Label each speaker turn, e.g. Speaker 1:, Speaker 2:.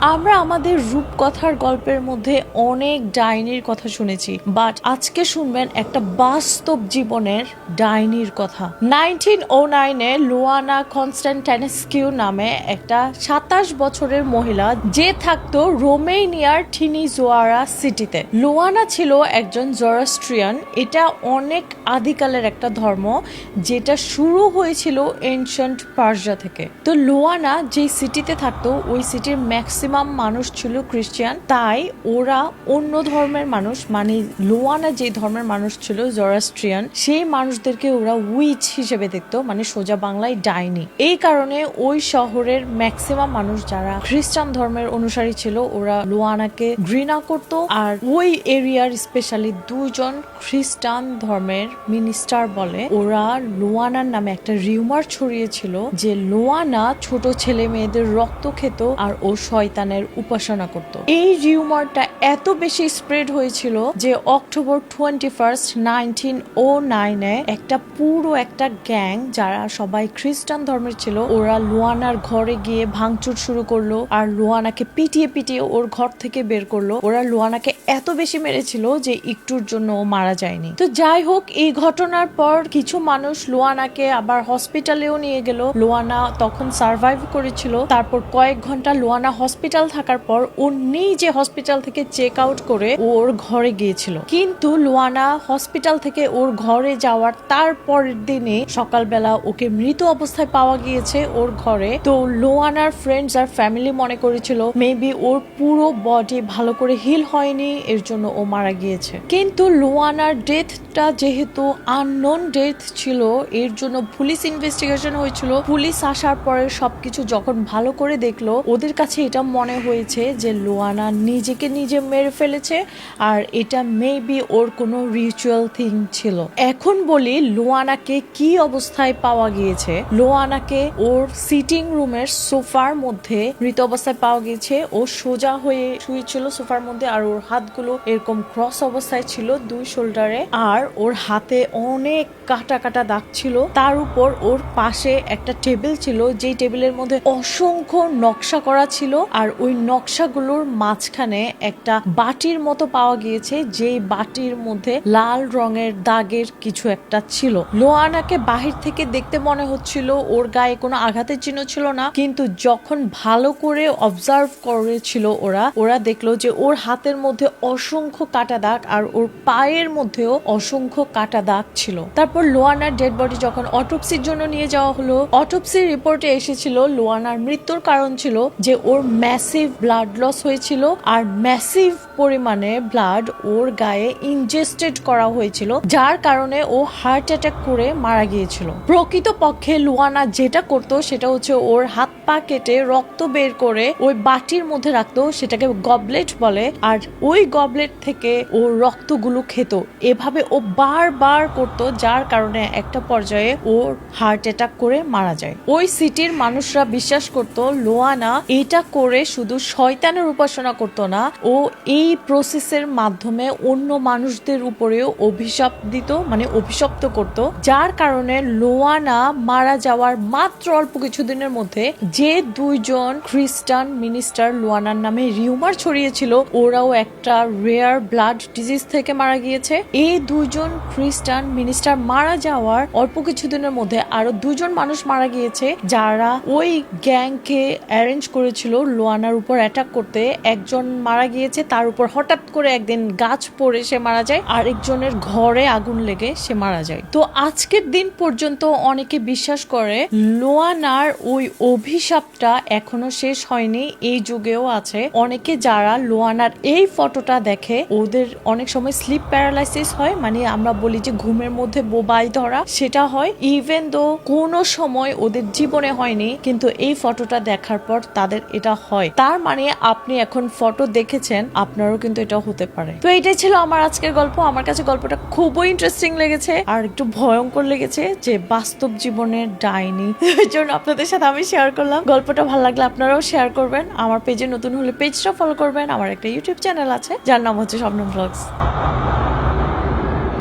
Speaker 1: আমরা আমাদের রূপকথার গল্পের মধ্যে অনেক ডাইনির কথা শুনেছি বাট আজকে শুনবেন একটা বাস্তব জীবনের ডাইনির কথা। নাইনটিন ও নাইনে লোয়ানা কনস্ট্যান্টাইনস্কিউ নামে একটা সাতাশ বছরের মহিলা, যে থাকতো রোমেনিয়ার ঠিনিজোয়ারা সিটিতে। লোয়ানা ছিল একজন জরাস্ট্রিয়ান, এটা অনেক আদিকালের একটা ধর্ম, যেটা শুরু হয়েছিল এনশিয়েন্ট পার্জা থেকে। তো লোয়ানা যে সিটিতে থাকতো, ওই সিটির ম্যাক্সিমাম মানুষ ছিল খ্রিস্টান, তাই ওরা অন্য ধর্মের মানুষ মানে লোয়ানা যে ধর্মের মানুষ ছিল, জরাস্ট্রিয়ান, সেই মানুষদেরকে ওরা উইচ হিসেবে দেখতো মানে সোজা বাংলায় ডাইনি। এই কারণে ওই শহরের ম্যাক্সিমাম মানুষ যারা খ্রিস্টান ধর্মের অনুসারী ছিল, ওরা লোয়ানাকে ঘৃণা করত। আর ওই এরিয়ার স্পেশালি দুজন খ্রিস্টান ধর্মের মিনিস্টার বলে, ওরা লোয়ানার নামে একটা রিউমার ছড়িয়েছিল যে লোয়ানা ছোট ছেলে মেয়েদের রক্ত খেত আর ও শয়তানের উপাসনা করত। এই রিউমারটা এত বেশি স্প্রেড হয়েছিল যে অক্টোবর টোয়েন্টি ফার্স্ট নাইনটিন ও নাইনে একটা পুরো একটা গ্যাং, যারা সবাই খ্রিস্টান ধর্মের ছিল, ওরা লোয়ানার ঘরে গিয়ে ভাঙচুর শুরু করল আর লোয়ানাকে পিটিয়ে পিটিয়ে ওর ঘর থেকে বের করল। ওরা লোয়ানাকে এত বেশি মেরেছিল যে একটুর জন্য মারা যায়নি। তো যাই হোক, এই ঘটনার পর কিছু মানুষ লোয়ানাকে আবার হসপিটালেও নিয়ে গেল। লোয়ানা তখন সার্ভাইভ করেছিল। তারপর কয়েক ঘণ্টা লোয়ানা হসপিটাল থাকার পর ও নিজে হসপিটাল থেকে চেক আউট করে ওর ঘরে গিয়েছিল। কিন্তু লোয়ানা হসপিটাল থেকে ওর ঘরে যাওয়ার তারপরের দিনে সকালবেলা ওকে মৃত অবস্থায় পাওয়া গিয়েছে ওর ঘরে। তো লোয়ানার ফ্রেন্ডস আর ফ্যামিলি মনে করেছিল মেবি ওর পুরো বডি ভালো করে হিল হয়নি, এর জন্য ও মারা গিয়েছে। কিন্তু লোয়ানার ডেথটা যেহেতু আননোন ডেথ ছিল, এর জন্য পুলিশ ইনভেস্টিগেশন হয়েছিল। পুলিশ আসার পরে সবকিছু যখন ভালো করে দেখল, ওদের কাছে এটা মনে হয়েছে যে লোয়ানা নিজেকে নিজে মেরে ফেলেছে আর এটা মেবি ওর কোনো রিচুয়াল থিং ছিল। এখন বলি লোয়ানাকে কি অবস্থায় পাওয়া গিয়েছে? লোয়ানাকে ওর সিটিং রুমের সোফার মধ্যে মৃত অবস্থায় পাওয়া গিয়েছে। ও সোজা হয়ে শুয়েছিল সোফার মধ্যে আর ওর হাতগুলো এরকম ক্রস অবস্থায় ছিল দুই শোল্ডারে আর ওর হাতে অনেক কাটা কাটা দাগ ছিল। তার উপর ওর পাশে একটা টেবিল ছিল, যেই টেবিলের মধ্যে অসংখ্য নকশা করা ছিল। আর ওই নকশাগুলোর মাঝখানে একটা বাটির মতো পাওয়া গিয়েছে, যেই বাটির মধ্যে লাল রঙের দাগের কিছু একটা ছিল। লোয়ানাকে বাহির থেকে দেখতে মনে হচ্ছিল ওর গায়ে কোনো আঘাতের চিহ্ন ছিল না, কিন্তু যখন ভালো করে অবজার্ভ করেছিল ওরা ওরা দেখল যে ওর হাতের মধ্যে অসংখ্য কাটা দাগ আর ওর পায়ের মধ্যেও অসংখ্য কাটা দাগ ছিল। তারপর লোয়ানার ডেড বডি যখন অটোপসির জন্য নিয়ে যাওয়া হলো অটোপসির রিপোর্টে এসেছিল লোয়ানার মৃত্যুর কারণ ছিল যে ওর ম্যাসিভ ব্লাড লস হয়েছিল আর ম্যাসিভ পরিমাণে ব্লাড ওর গায়ে ইনজেস্টেড করা হয়েছিল, যার কারণে ও হার্ট অ্যাটাক করে মারা গিয়েছিল। প্রকৃত পক্ষে লুয়ানা যেটা করতো সেটা হচ্ছে ওর হাত পা কেটে রক্ত বের করে ওই বাটির মধ্যে রাখতো, সেটাকে গবলেট বলে, আর ওই গবলেট থেকে ও রক্তগুলো খেত। এভাবে ও বারবার করতো, যার কারণে একটা পর্যায়ে ওর হার্ট অ্যাটাক করে মারা যায়। ওই সিটির মানুষরা বিশ্বাস করত, লোয়ানা এটা করে শুধু শয়তানের উপাসনা করতো না, ও এই প্রসেসের মাধ্যমে অন্য মানুষদের উপরেও অভিশাপ দিত মানে অভিশপ্ত করত, যার কারণে লোয়ানা মারা যাওয়ার মাত্র অল্প কিছুদিনের মধ্যে যে দুইজন খ্রিস্টান মিনিস্টার লোয়ানার নামে রিউমার ছড়িয়েছিল, ওরাও একটা রেয়ার ব্লাড ডিজিজ থেকে মারা গিয়েছে। এই দুইজন খ্রিস্টান মিনিস্টার মারা যাওয়ার অল্প কিছুদিনের মধ্যে আরও দুজন মানুষ মারা গিয়েছে, যারা ওই গ্যাংকে অ্যারেঞ্জ করেছিল লোয়ানার উপর অ্যাটাক করতে একজন মারা গিয়েছে, তার উপর হঠাৎ করে একদিন গাছ পড়ে সে মারা যায়, আরেকজনের ঘরে আগুন লেগে সে মারা যায়। তো আজকের দিন পর্যন্ত অনেকে বিশ্বাস করে লোয়ানার ওই অভিশাপটা এখনও শেষ হয়নি, এই যুগেও আছে। অনেকে যারা লোয়ানার এই ফটোটা দেখে, ওদের অনেক সময় স্লিপ প্যারালাইসিস হয় মানে আমরা বলি যে ঘুমের মধ্যে বোবাই ধরা, সেটা হয়। ইভেন দো কোনো সময় ওদের জীবনে হয়নি, কিন্তু এই ফটোটা দেখার পর তাদের এটা হয়। তার মানে আপনি এখন ফটো দেখেছেন, আপনারও কিন্তু এটা হতে পারে। তো এটাই ছিল আমার আজকের গল্প। আমার কাছে গল্পটা খুবই ইন্টারেস্টিং লেগেছে আর একটু ভয়ঙ্কর লেগেছে যে বাস্তব জীবনের ডাইনি। জন্য আপনাদের সাথে আমি শেয়ার করলাম। গল্পটা ভালো লাগলে আপনারাও শেয়ার করবেন। আমার পেজে নতুন হলে পেজটা ফলো করবেন। আমার একটা ইউটিউব চ্যানেল আছে, যার নাম হচ্ছে স্বপ্ন ব্লগস